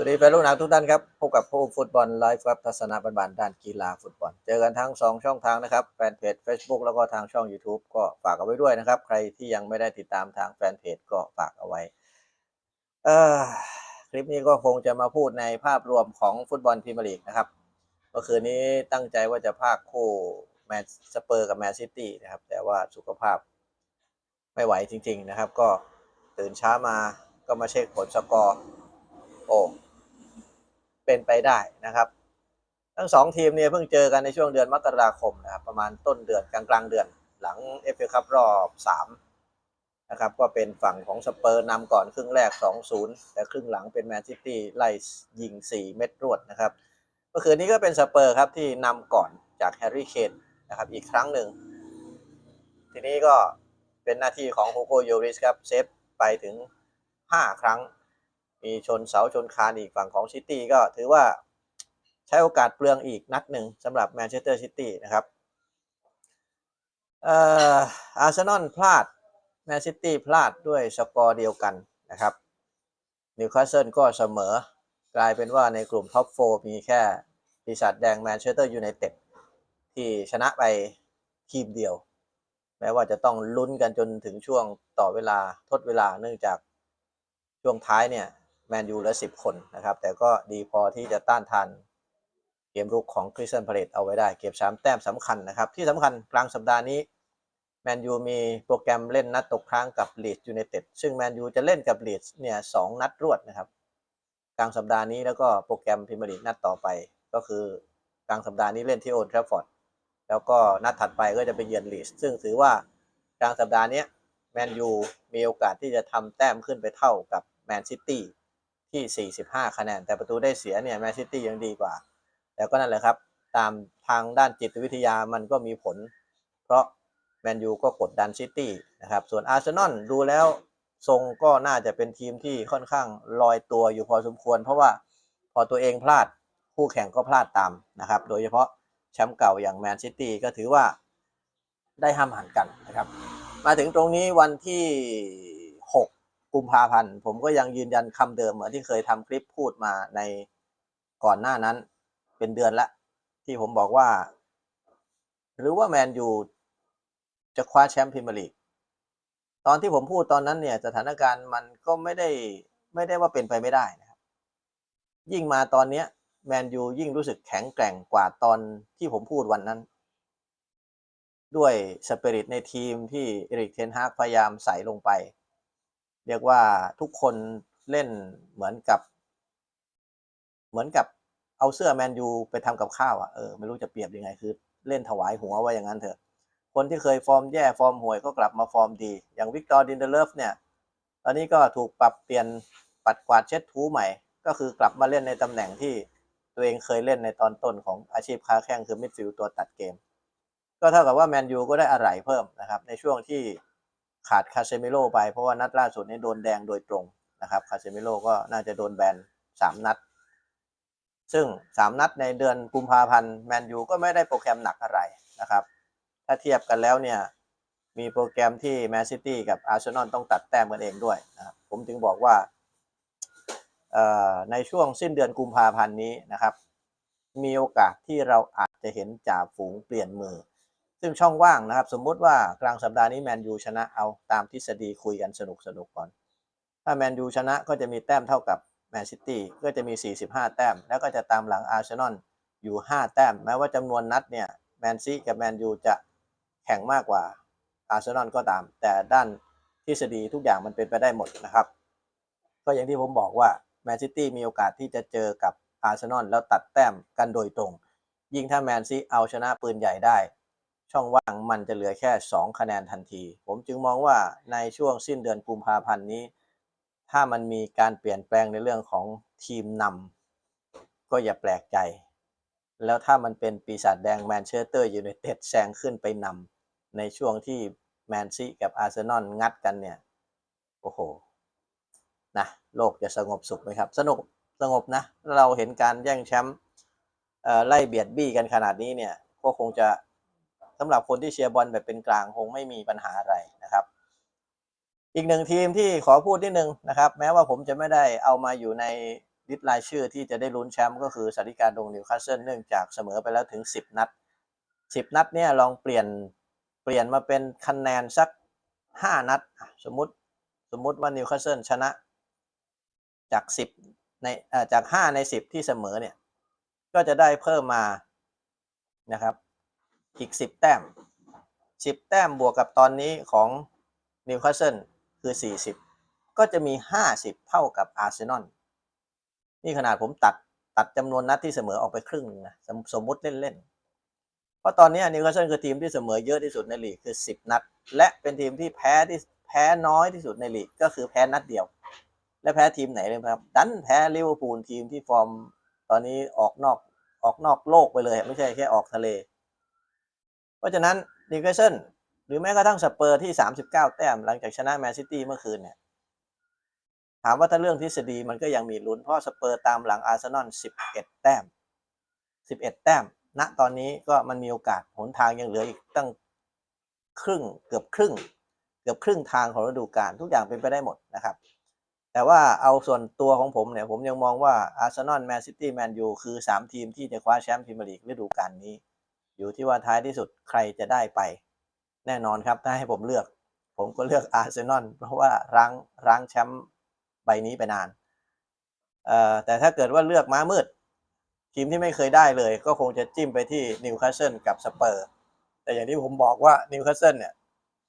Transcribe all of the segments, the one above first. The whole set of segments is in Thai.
วัสดีแฟนลูกหนังทุกท่านครับ พบกับผู้ฟุตบอลไลฟ์ครับทัศนาบันๆด้านกีฬาฟุตบอล เจอกันทั้ง 2 ช่องทางนะครับ แฟนเพจ Facebook แล้วก็ทางช่อง YouTube ก็ฝากเอาไว้ด้วยนะครับ ใครที่ยังไม่ได้ติดตามทางแฟนเพจก็ฝากเอาไว้ เออคลิปนี้ก็คงจะมาพูดในภาพรวมของฟุตบอลพรีเมียร์ลีกนะครับ เมื่อคืนนี้ตั้งใจว่าจะพากคู่แมนสเปอร์กับแมนซิตี้นะครับ แต่ว่าสุขภาพไม่ไหวจริง ๆนะครับ ก็ตื่นเช้ามาก็มาเช็คผลสกอร์ โอ้ เป็นไปได้นะครับ ทั้งสองทีมเนี่ยเพิ่งเจอกันในช่วงเดือนมกราคมนะครับประมาณต้นเดือนกลางกลางเดือน หลังเอฟเอคัพรอบสามนะครับก็เป็นฝั่งของสเปอร์นำก่อนครึ่งแรก 2-0 แต่ครึ่งหลังเป็นแมนซิตี้ไล่ยิง 4 เม็ดรวดนะครับเมื่อคืนนี้ก็เป็นสเปอร์ครับที่นำก่อนจากแฮร์รี่เคนนะครับอีกครั้งหนึ่ง ทีนี้ก็เป็นหน้าที่ของโฮโกโยริสครับเซฟไปถึง 5 ครั้ง มีชนเสาชนคานอีกฝั่งของซิตี้ก็ถือว่าใช้โอกาสเปลืองอีกนัดหนึ่งสำหรับแมนเชสเตอร์ซิตี้นะครับเอ่ออาร์เซนอลพลาดแมนซิตี้พลาดด้วยสกอร์เดียวกันนะครับนิวคาสเซิลก็เสมอกลายเป็นว่าในกลุ่มท็อปโฟมีแค่ปีศาจแดงแมนเชสเตอร์ยูไนเต็ดที่ชนะไปทีมเดียว แม้ว่าจะต้องลุ้นกันจนถึงช่วงต่อเวลาทดเวลาเนื่องจากช่วงท้ายเนี่ย แมนยูเหลือสิบคนนะครับ แต่ก็ดีพอที่จะต้านทานเกมรุกของคริสเตียนพาเลตเอาไว้ได้ เก็บสามแต้มสำคัญนะครับ ที่สำคัญกลางสัปดาห์นี้แมนยูมีโปรแกรมเล่นนัดตกค้างกับลีดยูไนเต็ดซึ่งแมนยูจะเล่นกับลีดเนี่ยสองนัดรวดนะครับ กลางสัปดาห์นี้แล้วก็โปรแกรมพรีเมียร์ลีกนัดต่อไป ก็คือกลางสัปดาห์นี้เล่นที่โอลด์แทราฟฟอร์ดแล้วก็นัดถัดไปก็จะไปเยือนลีดซึ่งถือว่ากลางสัปดาห์นี้แมนยูมีโอกาสที่จะทำแต้มขึ้นไปเท่ากับแมนซิตี้ ที่ 45 คะแนน แต่ประตูได้เสียเนี่ยแมนซิตี้ยังดีกว่า แต่ก็นั่นแหละครับ ตามทางด้านจิตวิทยามันก็มีผล เพราะแมนยูก็กดดันซิตี้นะครับ ส่วนอาร์เซนอลดูแล้วทรงก็น่าจะเป็นทีมที่ค่อนข้างลอยตัวอยู่พอสมควร เพราะว่าพอตัวเองพลาดคู่แข่งก็พลาดตามนะครับ โดยเฉพาะแชมป์เก่าอย่างแมนซิตี้ก็ถือว่าได้ห้ามหันกันนะครับ มาถึงตรงนี้วันที่ กุมภาพันธ์ ผมก็ยังยืนยันคำเดิมเหมือนที่เคยทำคลิปพูดมาในก่อนหน้านั้น เป็นเดือนละ ที่ผมบอกว่า หรือว่าแมนยูจะคว้าแชมป์พรีเมียร์ลีกตอนที่ผมพูดตอนนั้นเนี่ยสถานการณ์มันก็ไม่ได้ไม่ได้ว่าเป็นไปไม่ได้นะครับ ยิ่งมาตอนเนี้ยแมนยูยิ่งรู้สึกแข็งแกร่งกว่าตอนที่ผมพูดวันนั้น ด้วยสปิริตในทีมที่เอริกเทนฮากพยายามใส่ลงไป เรียกว่าทุกคนเล่นเหมือนกับ เหมือนกับเอาเสื้อแมนยูไปทำกับข้าวอะเออไม่รู้จะเปรียบยังไงคือ เล่นถวายหัวว่าอย่างนั้นเถอะ คนที่เคยฟอร์มแย่ฟอร์มห่วยก็กลับมาฟอร์มดี อย่างวิกตอร์ดินเดเลฟเนี่ย ตอนนี้ก็ถูกปรับเปลี่ยนปัดกวาดเช็ดถูใหม่ ก็คือกลับมาเล่นในตำแหน่งที่ตัวเองเคยเล่นในตอนต้นของอาชีพค้าแข้งคือมิดฟิลด์ตัวตัดเกม ก็เท่ากับว่าแมนยูก็ได้อะไรเพิ่มนะครับในช่วงที่ ขาดคาเซมิโลไปเพราะว่านัดล่าสุดนี้โดนแดงโดยตรงนะครับคาเซมิโลก็น่าจะโดนแบนสามนัด ซึ่งสามนัดในเดือนกุมภาพันธ์แมนยูก็ไม่ได้โปรแกรมหนักอะไรนะครับ ถ้าเทียบกันแล้วเนี่ยมีโปรแกรมที่แมนซิตี้กับอาร์เซนอลต้องตัดแต้มกันเองด้วยนะครับผมถึงบอกว่าในช่วงสิ้นเดือนกุมภาพันธ์นี้นะครับ มีโอกาสที่เราอาจจะเห็นจ่าฝูงเปลี่ยนมือ ซึ่งช่องว่างนะครับ สมมุติว่ากลางสัปดาห์นี้แมนยูชนะเอาตามทฤษฎีคุยกันสนุกสนุกก่อน ถ้าแมนยูชนะก็จะมีแต้มเท่ากับแมนซิตี้ก็จะมี 45 แต้ม แล้วก็จะตามหลังอาร์เซนอลอยู่ 5 แต้ม แม้ว่าจำนวนนัดเนี่ยแมนซีกับแมนยูจะแข่งมากกว่าอาร์เซนอลก็ตาม แต่ด้านทฤษฎีทุกอย่างมันเป็นไปได้หมดนะครับ ก็อย่างที่ผมบอกว่าแมนซิตี้มีโอกาสที่จะเจอกับอาร์เซนอลแล้วตัดแต้มกันโดยตรง ยิ่งถ้าแมนซีเอาชนะปืนใหญ่ได้ ช่องว่างมันจะเหลือแค่ 2 คะแนนทันที ผมจึงมองว่าในช่วงสิ้นเดือนกุมภาพันธ์นี้ ถ้ามันมีการเปลี่ยนแปลงในเรื่องของทีมนำก็อย่าแปลกใจ แล้วถ้ามันเป็นปีศาจแดงแมนเชสเตอร์ยูไนเต็ดแซงขึ้นไปนำในช่วงที่แมนซีกับอาร์เซนอลงัดกันเนี่ย โอ้โห นะ โลกจะสงบสุขไหมครับ สนุกสงบนะ เราเห็นการแย่งแชมป์ไล่เบียดบี้กันขนาดนี้เนี่ย ก็คงจะ สำหรับคนที่เชียร์บอลแบบเป็นกลางคงไม่มีปัญหาอะไรนะครับ อีกหนึ่งทีมที่ขอพูดนิดนึงนะครับ แม้ว่าผมจะไม่ได้เอามาอยู่ในลิสต์รายชื่อที่จะได้ลุ้นแชมป์ก็คือสาริการดงนิวคาสเซิลเนื่องจากเสมอไปแล้วถึง 10 นัด 10 นัดเนี่ยลองเปลี่ยนเปลี่ยนมาเป็นคะแนนสัก 5 นัด สมมติสมมติว่านิวคาสเซิลชนะจาก 10ในจาก 5 ใน 10 ที่เสมอเนี่ยก็จะได้เพิ่มมานะครับ อีก 10 แต้ม 10 แต้มบวกกับตอนนี้ของนิวคาสเซิลคือ 40 ก็จะมี 50 เท่ากับอาร์เซนอลนี่ขนาดผมตัดตัดจำนวนนัดที่เสมอออกไปครึ่งหนึงนะสมสมมุติเล่นๆ เพราะตอนนี้นิวคาสเซิลคือทีมที่เสมอเยอะที่สุดในลีกคือ 10 นัด และเป็นทีมที่แพ้ที่แพ้น้อยที่สุดในลีกก็คือแพ้นัดเดียว และแพ้ทีมไหนเลยครับ ดันแพ้ลิเวอร์พูลทีมที่ฟอร์ม ตอนนี้ออกนอกออกนอกโลกไปเลย ไม่ใช่แค่ออกทะเล เพราะฉะนั้นนิวคาสเซิลหรือแม้กระทั่งสเปอร์ที่ 39 แต้มหลังจากชนะแมนซิตี้เมื่อคืนเนี่ยถามว่าถ้าเรื่องทฤษฎีมันก็ยังมีลุ้นเพราะสเปอร์ตามหลังอาร์เซนอล 11 แต้ม 11 แต้มณตอนนี้ก็มันมีโอกาสหนทางยังเหลืออีกตั้งครึ่งเกือบครึ่ง เกือบครึ่งทางของฤดูกาลทุกอย่างเป็นไปได้หมดนะครับ แต่ว่าเอาส่วนตัวของผมเนี่ย ผมยังมองว่าอาร์เซนอลแมนซิตี้แมนยูคือ 3 ทีมที่จะคว้าแชมป์พรีเมียร์ลีกฤดูกาลนี้ อยู่ที่ว่าท้ายที่สุดใครจะได้ไป แน่นอนครับถ้าให้ผมเลือก ผมก็เลือกอาร์เซนอลเพราะว่ารั้งรั้งแชมป์ใบนี้ไปนานแต่ถ้าเกิดว่าเลือกม้ามืด ทีมที่ไม่เคยได้เลย ก็คงจะจิ้มไปที่นิวคาสเซิลกับสเปอร์แต่อย่างที่ผมบอกว่านิวคาสเซิลเนี่ย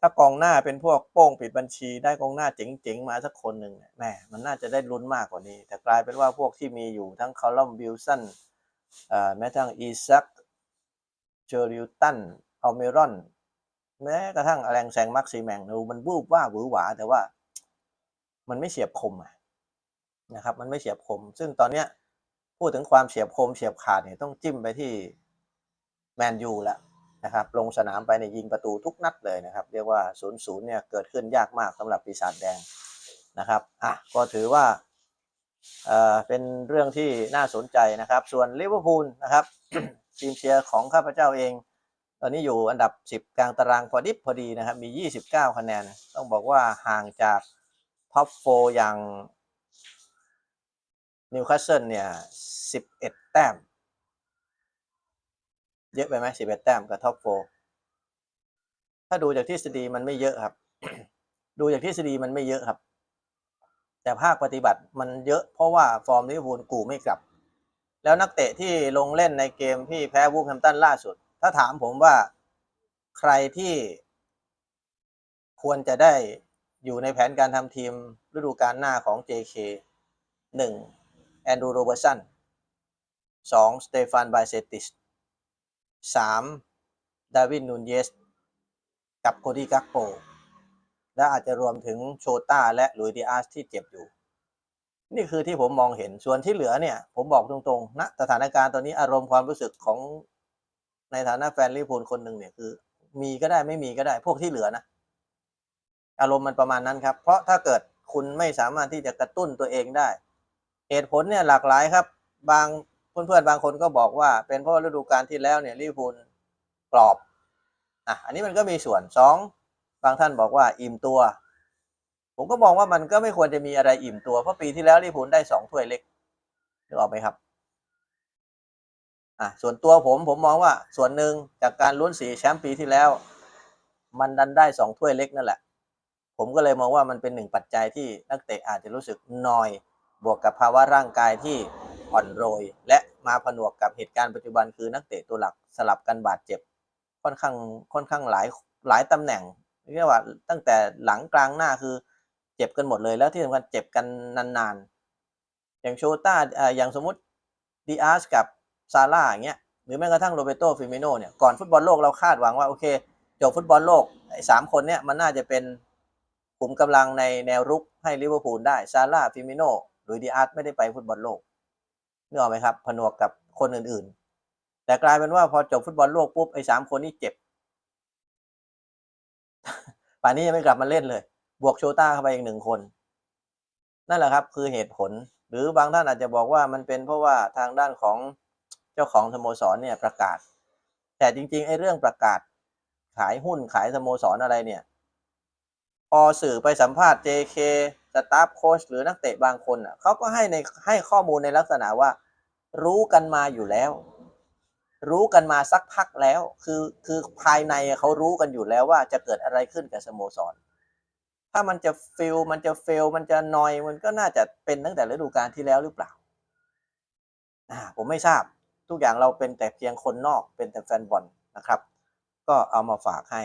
ถ้ากองหน้าเป็นพวกโป้งปิดบัญชี ได้กองหน้าเจ๋งๆมาสักคนหนึ่งเนี่ยแหมมันน่าจะได้ลุ้นมากกว่านี้ แต่กลายเป็นว่าพวกที่มีอยู่ทั้งคอลัมบิลสันเอ่อแม้ทั้งอีซัก เจอริวตันอัลเมรอน แม้กระทั่งอแรงแซงมักซีแมงดูมันบูบว่าหวือหวา แต่ว่ามันไม่เฉียบคมอะนะครับ มันไม่เฉียบคม ซึ่งตอนเนี้ยพูดถึงความเฉียบคมเฉียบขาดเนี่ยต้องจิ้มไปที่แมนยูแล้วนะครับ ลงสนามไปในยยิงประตูทุกนัดเลยนะครับ เรียกว่า0ูนย์เนี่ยเกิดขึ้นยากมากสำหรับปีศาจแดงนะครับอะก็ถือว่าเอ่อเป็นเรื่องที่น่าสนใจนะครับ ส่วนลิเวอร์พูลนะครับ ทีมเชียร์ของข้าพเจ้าเอง ตอนนี้อยู่อันดับ 10 กลางตารางพอดิบพอดีนะครับ มี 29 คะแนน ต้องบอกว่าห่างจากท็อปโฟอย่างนิวคาสเซิลเนี่ย 11 แต้ม เยอะไปไหม11 แต้มกับท็อปโฟถ้าดูจากทฤษฎีมันไม่เยอะครับ ดูจากทฤษฎีมันไม่เยอะครับ แต่ภาคปฏิบัติมันเยอะเพราะว่าฟอร์มลิเวอร์พูลกูไม่กลับ แล้วนักเตะที่ลงเล่นในเกมที่แพ้วูฟแฮมตันล่าสุด ถ้าถามผมว่าใครที่ควรจะได้อยู่ในแผนการทำทีมฤดูกาลหน้าของ JK 1. แอนดรูโรเบอร์สัน 2. สเตฟานไบเซติส 3. ดาวินนูนเยส กับโคดี้กักโปและอาจจะรวมถึงโชต้าและลุยดิอาสที่เจ็บอยู่ นี่คือที่ผมมองเห็นส่วนที่เหลือเนี่ย ผมบอกตรงๆณสถานการณ์ตอนนี้อารมณ์ความรู้สึกของในฐานะแฟนลิเวอร์พูลคนหนึ่งเนี่ยคือ มีก็ได้ไม่มีก็ได้พวกที่เหลือนะ อารมณ์มันประมาณนั้นครับ เพราะถ้าเกิดคุณไม่สามารถที่จะกระตุ้นตัวเองได้ เหตุผลเนี่ยหลากหลายครับ บางเพื่อนๆบางคนก็บอกว่า เป็นเพราะฤดูกาลที่แล้วเนี่ยลิเวอร์พูลกรอบอะอันนี้มันก็มีส่วนสองบางท่านบอกว่าอิ่มตัว ผมก็มองว่ามันก็ไม่ควรจะมีอะไรอิ่มตัว เพราะปีที่แล้วลิพูลได้สองถ้วยเล็กนึกออกไหมครับอะส่วนตัวผมผมมองว่าส่วนหนึ่งจากการลุ้นสีแชมป์ปีที่แล้ว มันดันได้สองถ้วยเล็กนั่นแหละ ผมก็เลยมองว่ามันเป็นหนึ่งปัจจัยที่นักเตะอาจจะรู้สึกนอย บวกกับภาวะร่างกายที่อ่อนโรย และมาผนวกกับเหตุการณ์ปัจจุบันคือนักเตะตัวหลักสลับกันบาดเจ็บ ค่อนข้างค่อนข้างหลายหลายตำแหน่งเรียกว่าตั้งแต่หลังกลางหน้าคือ จ็บกันหมดเลยแล้วที่สำคัญเจ็บกันนานๆ อย่างโชต้าอ่ออย่างสมมติดีอาสกับซาร่าอย่างเงี้ยหรือแม้กระทั่งโรเบโตฟิเมโนเนี่ยก่อนฟุตบอลโลกเราคาดหวังว่าโอเคจบฟุตบอลโลกไอ้สามคนเนี่ยมันน่าจะเป็นกลุ่มกำลังในแนวรุกให้ลิเวอร์พูลได้ซาร่าฟิเมโนหรือดีอาสไม่ได้ไปฟุตบอลโลกนึกออกไหมครับผนวกกับคนอื่นๆ แต่กลายเป็นว่าพอจบฟุตบอลโลกปุ๊บไอ้สามคนนี้เจ็บป่านนี้ยังไม่กลับมาเล่นเลย บวกโชต้าเข้าไปอีกหนึ่งคน นั่นแหละครับคือเหตุผล หรือบางท่านอาจจะบอกว่ามันเป็นเพราะว่าทางด้านของเจ้าของสโมสรเนี่ยประกาศ แต่จริงๆไอ้เรื่องประกาศขายหุ้นขายสโมสรอะไรเนี่ย พอสื่อไปสัมภาษณ์ JK สตาฟโค้ชหรือนักเตะบางคนอะเขาก็ให้ในให้ข้อมูลในลักษณะว่า รู้กันมาอยู่แล้ว รู้กันมาสักพักแล้ว คือคือภายในเขารู้กันอยู่แล้วว่าจะเกิดอะไรขึ้นกับสโมสร ถ้ามันจะฟิลมันจะเฟล มันจะนอย มันก็น่าจะเป็นตั้งแต่ฤดูกาลที่แล้วหรือเปล่า ผมไม่ทราบ ทุกอย่างเราเป็นแต่เพียงคนนอก เป็นแต่แฟนบอลนะครับ ก็เอามาฝากให้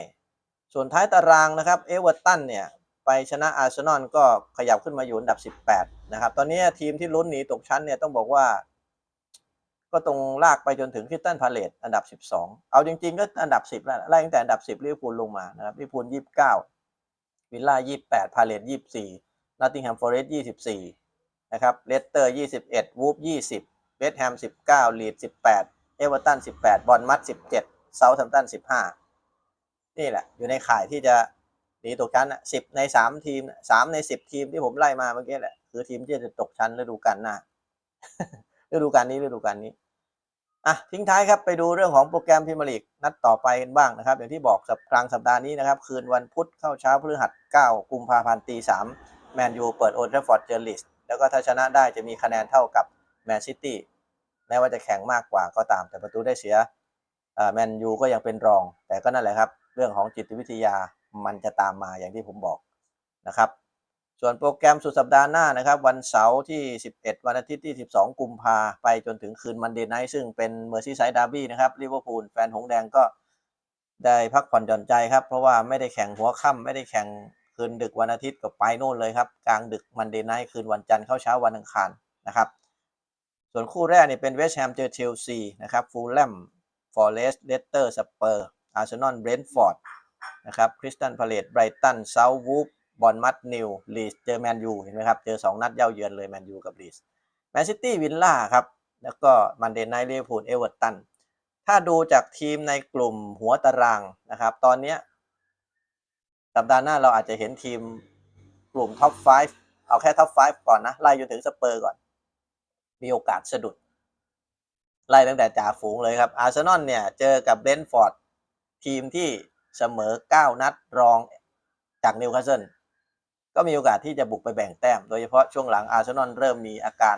ส่วนท้ายตารางนะครับ เอเวอร์ตันเนี่ย ไปชนะอาร์เซนอลก็ขยับขึ้นมาอยู่อันดับ 18 นะครับ ตอนนี้ทีมที่ลุ้นหนีตกชั้นเนี่ยต้องบอกว่า ก็ตรงลากไปจนถึงคริสตันพาเลตอันดับ 12 เอาจริง ๆ ก็อันดับ 10แล้วไล่ตั้งแต่อันดับ 10ลิเวอร์พูลลงมานะครับลิเวอร์พูล29 วิลล่า28พาเลต24นอตติงแฮมฟอร์เรสต์24นะครับเลสเตอร์21วูฟ20เวสต์แฮม19ลีด18เอเวอร์ตัน18บอลมัด17เซาท์แฮมป์ตัน15นี่แหละ อยู่ในข่ายที่จะหนีตกชั้นอะ10ใน3ทีมน่ะ3ใน10ทีมที่ผมไล่มาเมื่อกี้แหละ คือทีมที่จะตกชั้นฤดูกาลหน้าฤดูกาลนี้ฤดูกาลนี้ อะทิ้งท้ายครับไปดูเรื่องของโปรแกรมพรีเมียร์ลีกนัดต่อไปกันบ้างนะครับอย่างที่บอกสัปกลางสัปดาห์นี้นะครับ คืนวันพุธเข้าเช้าพฤหัส 9 กุมภาพันธ์ตี3แมนยูเปิดโอ d ท r ฟอร์ดเจอริสแล้วก็ถ้าชนะได้จะมีคะแนนเท่ากับแมนซิตี้แม้ว่าจะแข่งมากกว่าก็ตาม แต่ประตูได้เสียแมนยูก็ยังเป็นรอง แต่ก็นั่นแหละครับ เรื่องของจิตวิทยามันจะตามมาอย่างที่ผมบอกนะครับ ส่วนโปรแกรมสุดสัปดาห์หน้านะครับ วันเสาร์ที่ 11 วันอาทิตย์ที่ 12 กุมภาไปจนถึงคืนมันเดย์ไนท์ซึ่งเป็นเมอร์ซี่ไซด์ดาร์บี้นะครับลิเวอร์พูลแฟนหงแดงก็ได้พักผ่อนหย่อนใจครับ เพราะว่าไม่ได้แข่งหัวค่ำไม่ได้แข่งคืนดึกวันอาทิตย์ก็ไปโน่นเลยครับ กลางดึกมันเดย์ไนท์คืนวันจันทร์เข้าเช้าวันอังคารนะครับส่วนคู่แรกนี่เป็นเวสต์แฮมเจอเชลซีนะครับฟูลแลมฟอร์เรสต์เลสเตอร์สเปอร์อาร์เซนอลเบรนท์ฟอร์ดนะครับคริสตันพาเลตไบรตันเซาท์วูฟ บอลมัดนิวลีสเจอแมนยูเห็นไหมครับ เจอ 2 นัดเย่าเยือนเลยแมนยูกับลีสแมนซิตี้วิลล่าครับ แล้วก็มันเดนไนท์ลิเวอร์พูลเอเวอร์ตันถ้าดูจากทีมในกลุ่มหัวตารางนะครับ ตอนนี้สัปดาห์หน้าเราอาจจะเห็นทีมกลุ่มท็อป 5 เอาแค่ท็อป 5 ก่อนนะ ไล่จนถึงสเปอร์ก่อน มีโอกาสสะดุด ไล่ตั้งแต่จ่าฝูงเลยครับ อาร์เซนอลเนี่ย เจอกับเบนท์ฟอร์ด ทีมที่เสมอ 9 นัดรองจากนิวคาสเซิล ก็มีโอกาสที่จะบุกไปแบ่งแต้ม โดยเฉพาะช่วงหลังอาร์เซนอลเริ่มมีอาการ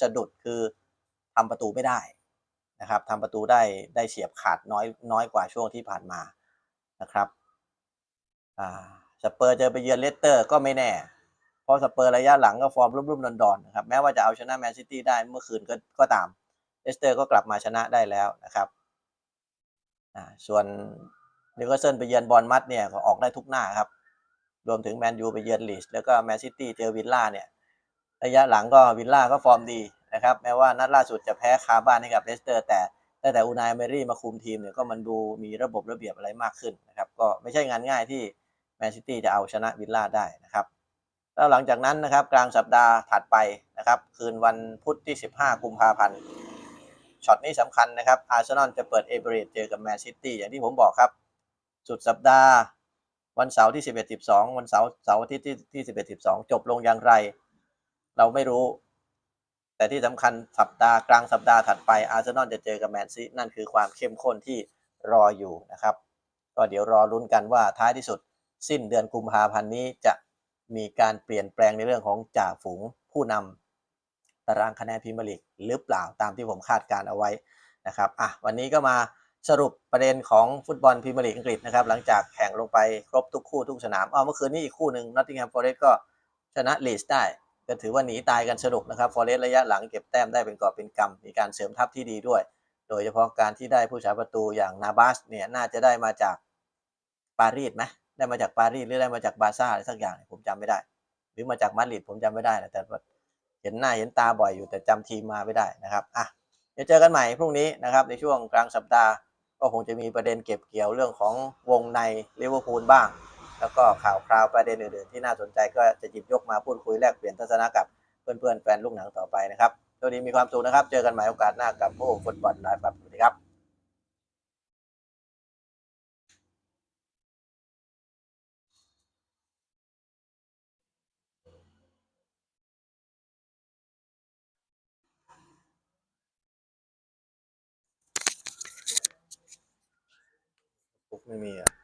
สะดุดคือทำประตูไม่ได้นะครับทำประตูได้ได้เฉียบขาดน้อยน้อยกว่าช่วงที่ผ่านมานะครับอ่าสเปอร์เจอไปเยือนเลสเตอร์ก็ไม่แน่ เพราะสเปอร์ระยะหลังก็ฟอร์มรุ่มๆดอนๆนะครับแม้ว่าจะเอาชนะแมนซิตี้ได้เมื่อคืนก็ก็ตามเลสเตอร์ก็กลับมาชนะได้แล้วนะครับอ่าส่วนนิวคาสเซิลไปเยือนบอลมัดเนี่ยก็ออกได้ทุกหน้าครับ รวมถึงแมนยูไปเยือนลีสแล้วก็แมนซิตี้เจอวิลล่าเนี่ยระยะหลังก็วิลล่าก็ฟอร์มดีนะครับแม้ว่านัดล่าสุดจะแพ้คาบ้านให้กับเลสเตอร์ แต่ตั้งแต่อูนายเมรี่มาคุมทีมเนี่ยก็มันดูมีระบบระเบียบอะไรมากขึ้นนะครับก็ไม่ใช่งานง่ายที่แมนซิตี้จะเอาชนะวิลล่าได้นะครับแล้วหลังจากนั้นนะครับกลางสัปดาห์ถัดไปนะครับคืนวันพุธที่ 15 กุมภาพันธ์ช็อตนี้สำคัญนะครับอาร์เซนอลจะเปิดเอเบรเจอกับแมนซิตี้อย่างที่ผมบอกครับ สุดสัปดาห์ วันเสาร์ที่ 11 12 วันเสาร์เสาร์อาทิตย์ที่ที่ 11 12 จบลงอย่างไร เราไม่รู้ แต่ที่สำคัญสัปดาห์กลางสัปดาห์ถัดไปอาร์เซนอลจะเจอกับแมนซีนั่นคือความเข้มข้นที่รออยู่นะครับ ก็เดี๋ยวรอลุ้นกันว่าท้ายที่สุด สิ้นเดือนกุมภาพันธ์นี้จะมีการเปลี่ยนแปลงในเรื่องของจ่าฝูงผู้นำตารางคะแนนพรีเมียร์ลีกหรือเปล่าตามที่ผมคาดการเอาไว้นะครับอะวันนี้ก็มา สรุปประเด็นของฟุตบอลพรีเมียร์ลีกอังกฤษนะครับหลังจากแข่งลงไปครบทุกคู่ทุกสนามอ๋อเมื่อคืนนี้อีกคู่หนึ่งนอตติงแฮมฟอร์เรสต์ก็ชนะลีสได้ ก็ถือว่าหนีตายกันสนุกนะครับฟอร์เรสต์ระยะหลังเก็บแต้มได้เป็นกอบเป็นกำมีการเสริมทัพที่ดีด้วย โดยเฉพาะการที่ได้ผู้สาประตูอย่างนาบาสเนี่ยน่าจะได้มาจากปารีสไหมได้มาจากปารีสหรือได้มาจากบาร์ซ่าอะไรสักอย่างผมจำไม่ได้ หรือมาจากมาดริดผมจำไม่ได้นะแต่เห็นหน้าเห็นตาบ่อยอยู่แต่จำทีมมาไม่ได้นะครับอะเดี๋ยวเจอกันใหม่พรุ่งนี้นะครับในช่วงกลางสัปดาห์ ก็คงจะมีประเด็นเก็บเกี่ยวเรื่องของวงในลิเวอร์พูลบ้าง แล้วก็ข่าวคราวประเด็นอื่นๆที่น่าสนใจก็จะหยิบยกมาพูดคุยแลกเปลี่ยนทัศนะกับเพื่อนๆแฟนลูกหนังต่อไปนะครับตัวนนี้มีความสุขนะครับ เจอกันใหม่โอกาสหน้ากับโอ้ฟุตบอลไลฟ์ครับสวัสดีครับ ไม่มีอะ